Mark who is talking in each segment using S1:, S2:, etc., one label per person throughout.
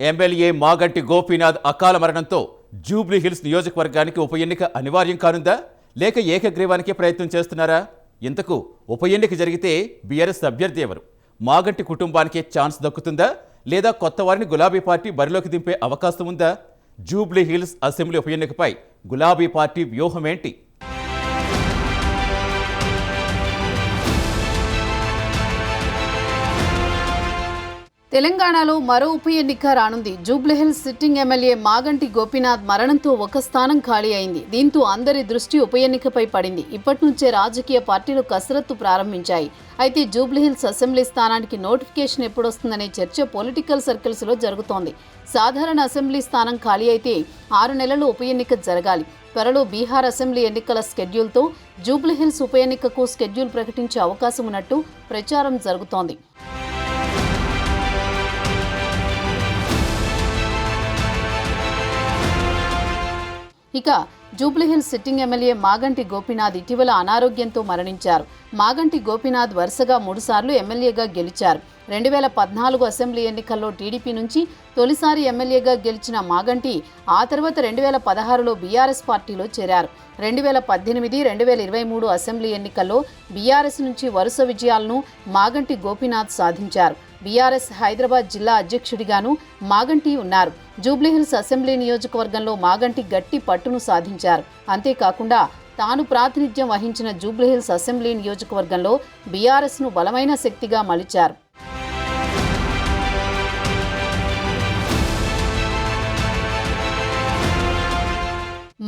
S1: MLA Maganti Gopinath అకాల మరణంతో Jubilee hills నియోజకవర్గానికి ఉప ఎన్నిక అనివార్యం కానుందా? లేక ఏకగ్రీవానికే ప్రయత్నం చేస్తున్నారా? ఇంతకు ఉప ఎన్నిక జరిగితే బీఆర్ఎస్ అభ్యర్థి ఎవరు? మాగంటి కుటుంబానికే ఛాన్స్ దక్కుతుందా? లేదా కొత్త వారిని గులాబీ పార్టీ బరిలోకి దింపే అవకాశం ఉందా? జూబ్లీ హిల్స్ అసెంబ్లీ ఉప ఎన్నికపై గులాబీ పార్టీ వ్యూహం ఏంటి?
S2: తెలంగాణలో మరో ఉప ఎన్నిక రానుంది. జూబ్లీహిల్స్ సిట్టింగ్ ఎమ్మెల్యే మాగంటి గోపీనాథ్ మరణంతో ఒక స్థానం ఖాళీ అయింది. దీంతో అందరి దృష్టి ఉప ఎన్నికపై పడింది. ఇప్పటి నుంచే రాజకీయ పార్టీలు కసరత్తు ప్రారంభించాయి. అయితే జూబ్లీహిల్స్ అసెంబ్లీ స్థానానికి నోటిఫికేషన్ ఎప్పుడొస్తుందనే చర్చ పొలిటికల్ సర్కిల్స్లో జరుగుతోంది. సాధారణ అసెంబ్లీ స్థానం ఖాళీ అయితే ఆరు నెలలు ఉప ఎన్నిక జరగాలి. త్వరలో బీహార్ అసెంబ్లీ ఎన్నికల స్కెడ్యూల్తో జూబ్లీహిల్స్ ఉప ఎన్నికకు స్కెడ్యూల్ ప్రకటించే అవకాశం ఉన్నట్టు ప్రచారం జరుగుతోంది. ఇక జూబ్లీహిల్స్ సిట్టింగ్ ఎమ్మెల్యే మాగంటి గోపీనాథ్ ఇటీవల అనారోగ్యంతో మరణించారు. మాగంటి గోపీనాథ్ వరుసగా మూడుసార్లు ఎమ్మెల్యేగా గెలిచారు. రెండు వేల పద్నాలుగు అసెంబ్లీ ఎన్నికల్లో టీడీపీ నుంచి తొలిసారి ఎమ్మెల్యేగా గెలిచిన మాగంటి ఆ తర్వాత రెండు వేల పదహారులో బీఆర్ఎస్ పార్టీలో చేరారు. రెండు వేల పద్దెనిమిది రెండు వేల ఇరవై మూడు అసెంబ్లీ ఎన్నికల్లో బీఆర్ఎస్ నుంచి వరుస విజయాలను మాగంటి గోపీనాథ్ సాధించారు. బీఆర్ఎస్ హైదరాబాద్ జిల్లా అధ్యక్షుడిగాను మాగంటి ఉన్నారు. జూబ్లీహిల్స్ అసెంబ్లీ నియోజకవర్గంలో మాగంటి గట్టి పట్టును సాధించారు. అంతేకాకుండా తాను ప్రాతినిధ్యం వహించిన జూబ్లీహిల్స్ అసెంబ్లీ నియోజకవర్గంలో బీఆర్ఎస్ను బలమైన శక్తిగా మలిచారు.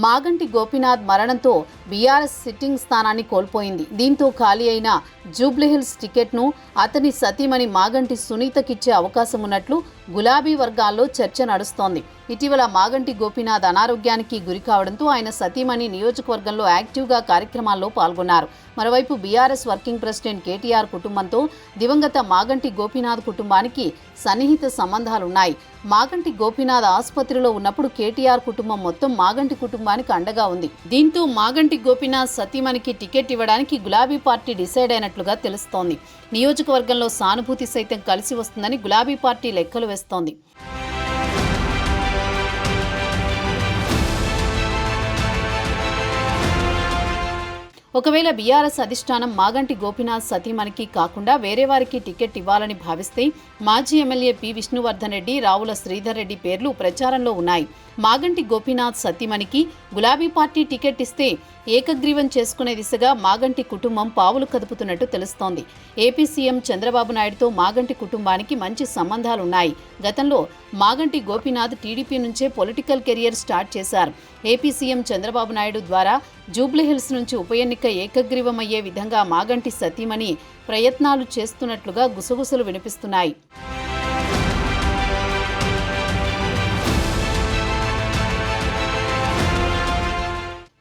S2: మాగంటి గోపీనాథ్ మరణంతో బీఆర్ఎస్ సిట్టింగ్ స్థానాన్ని కోల్పోయింది. దీంతో ఖాళీ అయిన జూబ్లీహిల్స్ టికెట్ను అతని సతీమణి మాగంటి సునీతకిచ్చే అవకాశం ఉన్నట్లు గులాబీ వర్గాల్లో చర్చ నడుస్తోంది. ఇటీవల మాగంటి గోపీనాథ్ అనారోగ్యానికి గురి కావడంతో ఆయన సతీమణి నియోజకవర్గంలో యాక్టివ్గా కార్యక్రమాల్లో పాల్గొన్నారు. మరోవైపు బీఆర్ఎస్ వర్కింగ్ ప్రెసిడెంట్ కేటీఆర్ కుటుంబంతో దివంగత మాగంటి గోపీనాథ్ కుటుంబానికి సన్నిహిత సంబంధాలున్నాయి. మాగంటి గోపీనాథ్ ఆసుపత్రిలో ఉన్నప్పుడు కేటీఆర్ కుటుంబం మొత్తం మాగంటి కుటుంబానికి అండగా ఉంది. దీంతో మాగంటి గోపీనాథ్ సతీమణికి టికెట్ ఇవ్వడానికి గులాబీ పార్టీ డిసైడ్ అయినట్లుగా తెలుస్తోంది. నియోజకవర్గంలో సానుభూతి సైతం కలిసి వస్తుందని గులాబీ పార్టీ లెక్కలు వేస్తోంది. ఒకవేళ బీఆర్ఎస్ అధిష్టానం మాగంటి గోపినాథ్ సతీమణికి కాకుండా వేరే వారికి టికెట్ ఇవ్వాలని భావిస్తే మాజీ ఎమ్మెల్యే పి విష్ణువర్ధన్ రెడ్డి రావుల శ్రీధర్ రెడ్డి పేర్లు ప్రచారంలో ఉన్నాయి. మాగంటి గోపినాథ్ సతీమణికి గులాబీ పార్టీ టికెట్ ఇస్తే ఏకగ్రీవం చేసుకునే దిశగా మాగంటి కుటుంబం పావులు కదుపుతున్నట్టు తెలుస్తోంది. ఏపీ సీఎం చంద్రబాబు నాయుడుతో మాగంటి కుటుంబానికి మంచి సంబంధాలున్నాయి. గతంలో మాగంటి గోపీనాథ్ టీడీపీ నుంచే పొలిటికల్ కెరియర్ స్టార్ట్ చేశారు. ఏపీ సీఎం చంద్రబాబు నాయుడు ద్వారా జూబ్లీహిల్స్ నుంచి ఉప ఎన్నిక ఏకగ్రీవమయ్యే విధంగా మాగంటి సతీమణి ప్రయత్నాలు చేస్తున్నట్లుగా గుసగుసలు వినిపిస్తున్నాయి.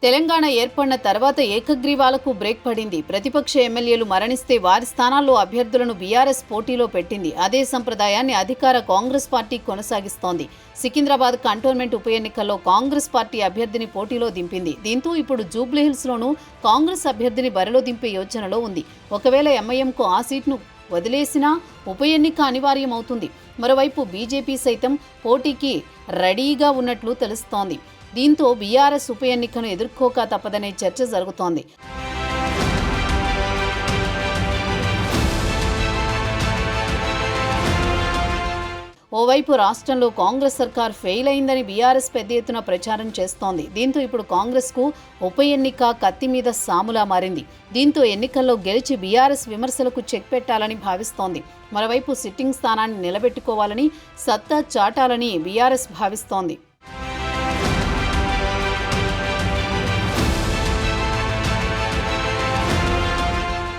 S2: తెలంగాణ ఏర్పడిన తర్వాత ఏకగ్రీవాలకు బ్రేక్ పడింది. ప్రతిపక్ష ఎమ్మెల్యేలు మరణిస్తే వారి స్థానాల్లో అభ్యర్థులను బీఆర్ఎస్ పోటీలో పెట్టింది. అదే సంప్రదాయాన్ని అధికార కాంగ్రెస్ పార్టీ కొనసాగిస్తోంది. సికింద్రాబాద్ కంటోన్మెంట్ ఉప ఎన్నికల్లో కాంగ్రెస్ పార్టీ అభ్యర్థిని పోటీలో దింపింది. దీంతో ఇప్పుడు జూబ్లీహిల్స్లోనూ కాంగ్రెస్ అభ్యర్థిని బరిలో దింపే యోచనలో ఉంది. ఒకవేళ ఎంఐఎంకు ఆ సీట్ను వదిలేసినా ఉప ఎన్నిక అనివార్యమవుతుంది. మరోవైపు బీజేపీ సైతం పోటీకి రెడీగా ఉన్నట్లు తెలుస్తోంది. దీంతో బీఆర్ఎస్ ఉప ఎన్నికను ఎదుర్కోక తప్పదనే చర్చ జరుగుతోంది. ఓవైపు రాష్ట్రంలో కాంగ్రెస్ సర్కార్ ఫెయిల్ అయిందని బీఆర్ఎస్ పెద్ద ఎత్తున ప్రచారం చేస్తోంది. దీంతో ఇప్పుడు కాంగ్రెస్కు ఉప ఎన్నిక కత్తి మీద సాములా మారింది. దీంతో ఎన్నికల్లో గెలిచి బీఆర్ఎస్ విమర్శలకు చెక్ పెట్టాలని భావిస్తోంది. మరోవైపు సిట్టింగ్ స్థానాన్ని నిలబెట్టుకోవాలని సత్తా చాటాలని బీఆర్ఎస్ భావిస్తోంది.